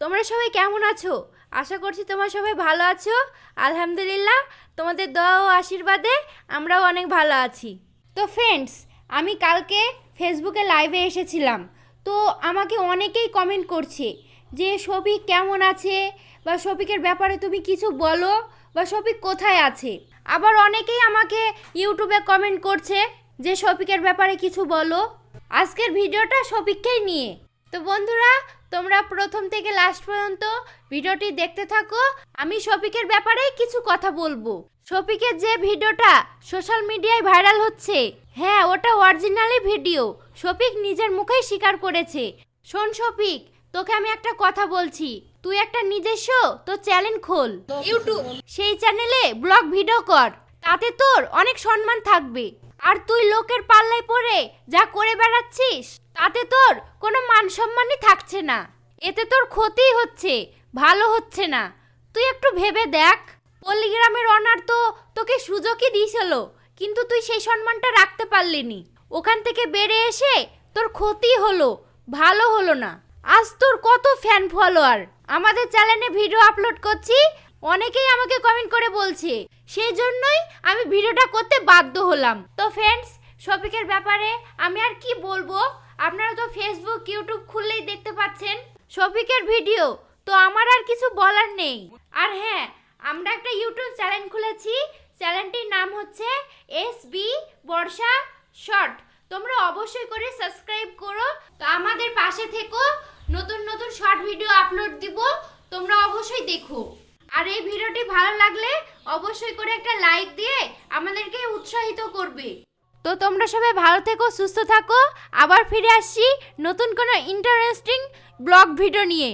তোমরা সবাই কেমন আছো? আশা করছি তোমরা সবাই ভালো আছো। আলহামদুলিল্লাহ, তোমাদের দোয়া ও আশীর্বাদে আমরাও অনেক ভালো আছি। তো ফ্রেন্ডস আমি কালকে ফেসবুকে লাইভে এসেছিলাম। তো আমাকে অনেকেই কমেন্ট করছে যে, শফিক কেমন আছে? বা শফিকের ব্যাপারে তুমি কিছু বলো? বা শফিক কোথায় আছে? আবার অনেকেই আমাকে ইউটিউবে কমেন্ট করছে যে, শফিকের ব্যাপারে কিছু বলো? আজকের ভিডিওটা শফিককেই নিয়ে। তো বন্ধুরা তোমরা প্রথম থেকে লাস্ট পর্যন্ত ভিডিওটি দেখতে থাকো। আমি শফিকের ব্যাপারেই কিছু কথা বলব। শফিকের যে ভিডিওটা সোশ্যাল মিডিয়ায় ভাইরাল হচ্ছে হ্যাঁ ওটা অরিজিনালি ভিডিও শফিক নিজের মুখেই স্বীকার করেছে। শোন শফিক তোকে আমি একটা কথা বলছি। তুই একটা নিজস্ব তো চ্যানেল খোল। ইউটিউব সেই চ্যানেলে ব্লগ ভিডিও কর। তাতে তোর অনেক সম্মান থাকবে। আর তুই লোকের পাল্লায় পড়ে যা করে বেড়াচ্ছিস তাতে তোর কোনো মান সম্মানই থাকছে না। এতে তোর ক্ষতিই হচ্ছে, ভালো হচ্ছে না। তুই একটু ভেবে দেখ। পল্লীগ্রামের অনার তো তোকে সুযোগই দিয়েছিল, কিন্তু তুই সেই সম্মানটা রাখতে পারলিনি। ওখান থেকে বেড়ে এসে তোর ক্ষতি হলো, ভালো হলো না। আজ তোর কত ফ্যান ফলোয়ার আমাদের চ্যানেলে ভিডিও আপলোড করছি, অনেকেই আমাকে কমেন্ট করে বলছে, সেই জন্যই আমি ভিডিওটা করতে বাধ্য হলাম। তো ফ্রেন্ডস শপিকের ব্যাপারে আমি আর কি বলব? আপনারা তো ফেসবুক ইউটিউব খুললেই দেখতে পাচ্ছেন শফিকের ভিডিও। তো আমার আর কিছু বলার নেই। আর হ্যাঁ আমরা একটা ইউটিউব চ্যানেল খুলেছি। চ্যানেলটির নাম হচ্ছে এস বি বর্ষা শর্ট তোমরা অবশ্যই করে সাবস্ক্রাইব করো। তো আমাদের পাশে থেকো। নতুন নতুন শর্ট ভিডিও আপলোড দিব। তোমরা অবশ্যই দেখো। আর এই ভিডিওটি ভালো লাগলে অবশ্যই করে একটা লাইক দিয়ে আমাদেরকে উৎসাহিত করবে। তো তোমরা সবাই ভালো থেকো, সুস্থ থাকো। আবার ফিরে আসছি নতুন কোনো ইন্টারেস্টিং ব্লগ ভিডিও নিয়ে।